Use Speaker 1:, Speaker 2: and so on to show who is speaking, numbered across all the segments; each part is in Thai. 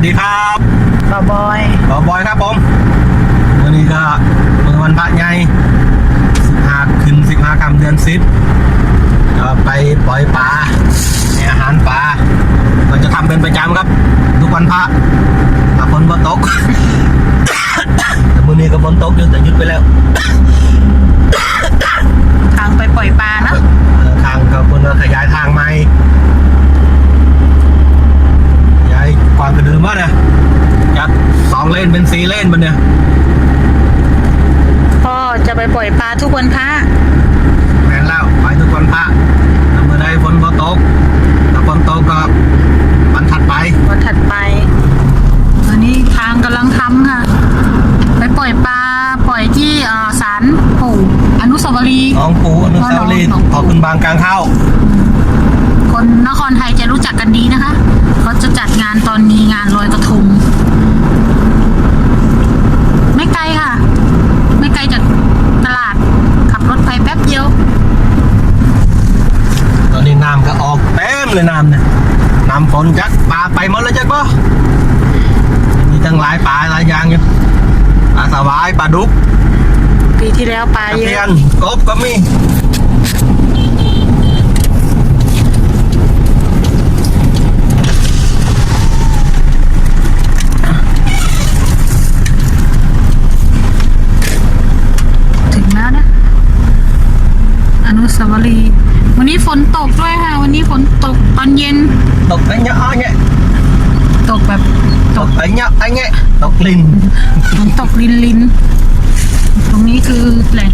Speaker 1: สดีครับ
Speaker 2: บอบอย
Speaker 1: บอบอยครับผมวันนี้ก็เป็นวันพระใหญ่สิบห้าขึ้นสิบห้าคำเดือนสิบก็ไปปล่อยปลาให้อาหารปลาเราจะทำเป็นประจำครับ ทุกวันพระถ้าฝนบ่ตกแต่มื้อนี้ก็ฝนตกอยู่แต่หยุดไปแล้ว
Speaker 2: ทางไปปล่อยปลานะ
Speaker 1: เออทางก็คนก็ขยายทางใหม่ขยายความกระเดิมว่านะจากสอง เลนเป็นสี่เลนมันเนี่ย
Speaker 2: พ่อจะไปปล่อยปลาทุกวันพระ
Speaker 1: แม่นแล้วไปทุกวันพระถ้าเมื่อใดฝนบ่ตกถ้าฝนตกก็วันถัดไป
Speaker 2: วันถัดไปตอนนี้ทางกำลังทำค่ะ ไปปล่อยปลาปล่อยที่เอ่อศาลปู่อนุสาวรีย์
Speaker 1: น้องปูอนุสาวรีย์
Speaker 2: น้องปู
Speaker 1: ขอขึ้นบางกลางเข้า
Speaker 2: คนนครไทยจะรู้จักกันดีนะคะเขาจะจัดงานตอนมีงานลอยกระทง ไม่ไกลค่ะ ไม่ไกลจากตลาด ขับรถไปแป๊บเดียว
Speaker 1: ตอ นนี้น้ำก็ออกเต็มเลยน้ำเนี่ยน้ำฝนจักปลาไปหมดเลยจักบ่มีตั้งหลายปลาหลายอย่างอยู่ปลาสวายปลาดุก
Speaker 2: ปีที่แล้วปลา
Speaker 1: ตะ
Speaker 2: เย
Speaker 1: เพีย
Speaker 2: อะ
Speaker 1: นกบก็มี
Speaker 2: ถึงแล้วนะ อนุสาวรีย์วั นนี้ฝนตกด้วยค่ะ วันนี้ฝนตกตอนเย็น
Speaker 1: ตกไอ้เนี้ยอ้อเนี้ย
Speaker 2: ตกแบบ
Speaker 1: ตกไอ้เนี้ยไอ้เนี้ยตกลิน
Speaker 2: ฝนตกลินลินตรงนี้คือแหล่ง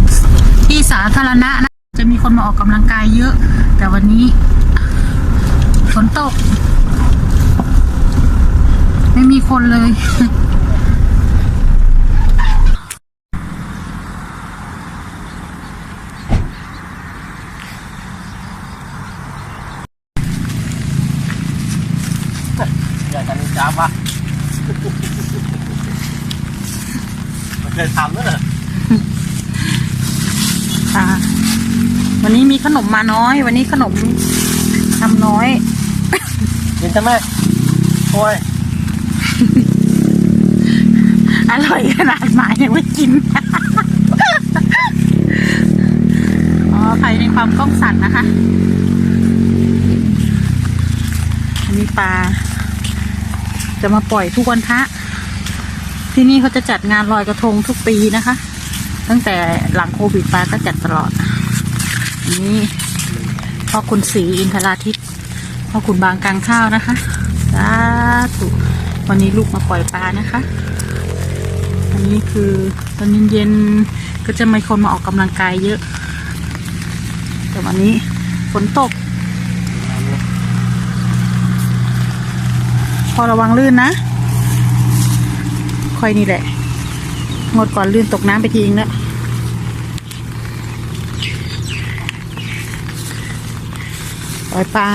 Speaker 2: ที่สาธารณะนะ จะมีคนมาออกกำลังกายเยอะ แต่วันนี้ฝนตก ไม่มีคนเลย
Speaker 1: อยากจะนิจามวะมัน เคยทำแล้วเหรอ
Speaker 2: ค่ะวันนี้มีขนมมาน้อย วันนี้ขนมทำน้อย
Speaker 1: กินใช่ไหมโอ้ย
Speaker 2: อร่อยขนาดหมายังไม่กิน อ๋อภายในความกล้องสั่นนะคะ อันนี้ปลา จะมาปล่อยทุกวันพระ ที่นี่เขาจะจัดงานลอยกระทงทุกปีนะคะ ตั้งแต่หลังโควิดปลาก็จัดตลอดนนี้พ่อคุณศรีอินทราทิตย์พ่อคุณบางกลางข้าวนะคะสาธุวันนี้ลูกมาปล่อยปลานะคะ อันนี้คือตอนเย็นๆก็จะมีคนมาออกกำลังกายเยอะ แต่วันนี้ฝนตก พอระวังลื่นนะ ค่อยนี่แหละ งดก่อนลื่นตกน้ำไปทีนึงแล้วปล่อยปลา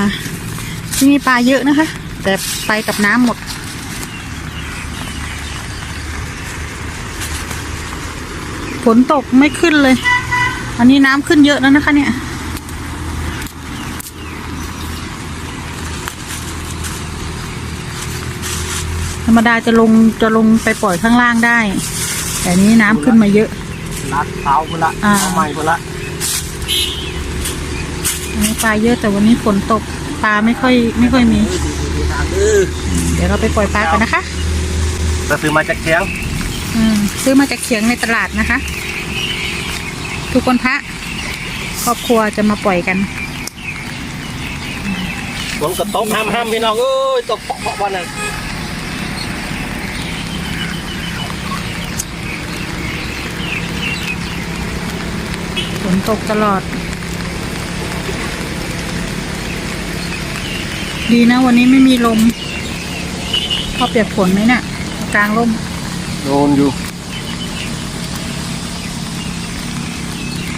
Speaker 2: ที่นี่ปลาเยอะนะคะ แต่ไปกับน้ำหมดฝนตกไม่ขึ้นเลย อันนี้น้ำขึ้นเยอะแล้วนะคะเนี่ย ธรรมดาจะลงจะลงไปปล่อยข้างล่างได้ แต่นี้น้ำขึ้นมาเยอะ
Speaker 1: รัดเท้าคนละ
Speaker 2: อ่า
Speaker 1: เอาใหม่คนละ
Speaker 2: อันนี้ปลาเยอะแต่วันนี้ฝนตกปลาไม่ค่อยไม่ค่อยมี
Speaker 1: เออ
Speaker 2: เดี๋ยวเราไปปล่อยปลากันนะคะ
Speaker 1: จะซื้อมาจากเชียง
Speaker 2: อืมซื้อมาจากเขียงในตลาดนะคะ ทุกคนพระครอบครัวจะมาปล่อยกัน
Speaker 1: ฝนก็ตกห้ามห้ามพี่น้องเอ้ยตกเพราะวันนั้น
Speaker 2: ฝนตกตลอด ดีนะวันนี้ไม่มีลมพอเปียกฝนไหมเนะ่ะกลางร่ม
Speaker 1: โดนอยู่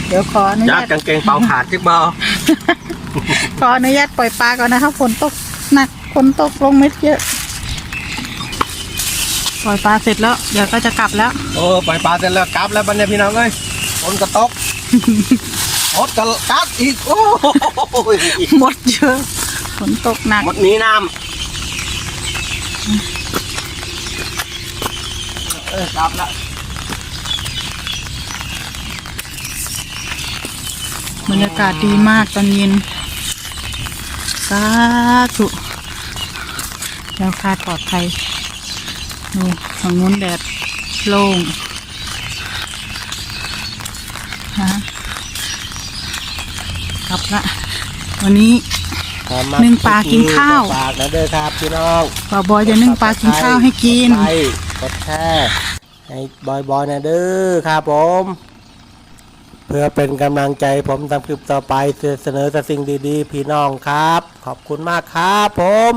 Speaker 2: เดี๋ยวขออนุ
Speaker 1: ยัก
Speaker 2: ญาต
Speaker 1: กางเกงเป่าขาดจิกบอ
Speaker 2: ขออนุญาตปล่อยปลาก่อนนะคะฝนตกหนักฝนตกลงเม็ดเยอะ ปล่อยปลาเสร็จแล้ว เดี๋ยวก็จะกลับแล้ว
Speaker 1: โอ้ปล่อยปลาเสร็จแล้วกลับแล้วบันเนี่ยพี่น้องเอ้ยฝนก็ตก รถก็กัดอีกโอ้ย
Speaker 2: หมดเยอะฝนตกหนัก
Speaker 1: หมดหนีน้เออกลับละ
Speaker 2: บรรยากาศดีมากตอนเย็นสาธุแล้วคลาดปลอดภัยดูฝั่งนู้นแดดโล่งฮะ กลับละวันนี้ นึ่งปลากินข้าว
Speaker 1: ฝากนะเด้อครับพี่น้อง
Speaker 2: บ่าวบอยจะนึ่งปลากินข้าวให้กิน
Speaker 1: กดไลค์กดแชร์ให้บอยบอยๆนะเด้อครับผม เพื่อเป็นกำลังใจผมทำคลิปต่อไปเสนอแต่สิ่งดีๆ พี่น้องครับ ขอบคุณมากครับผม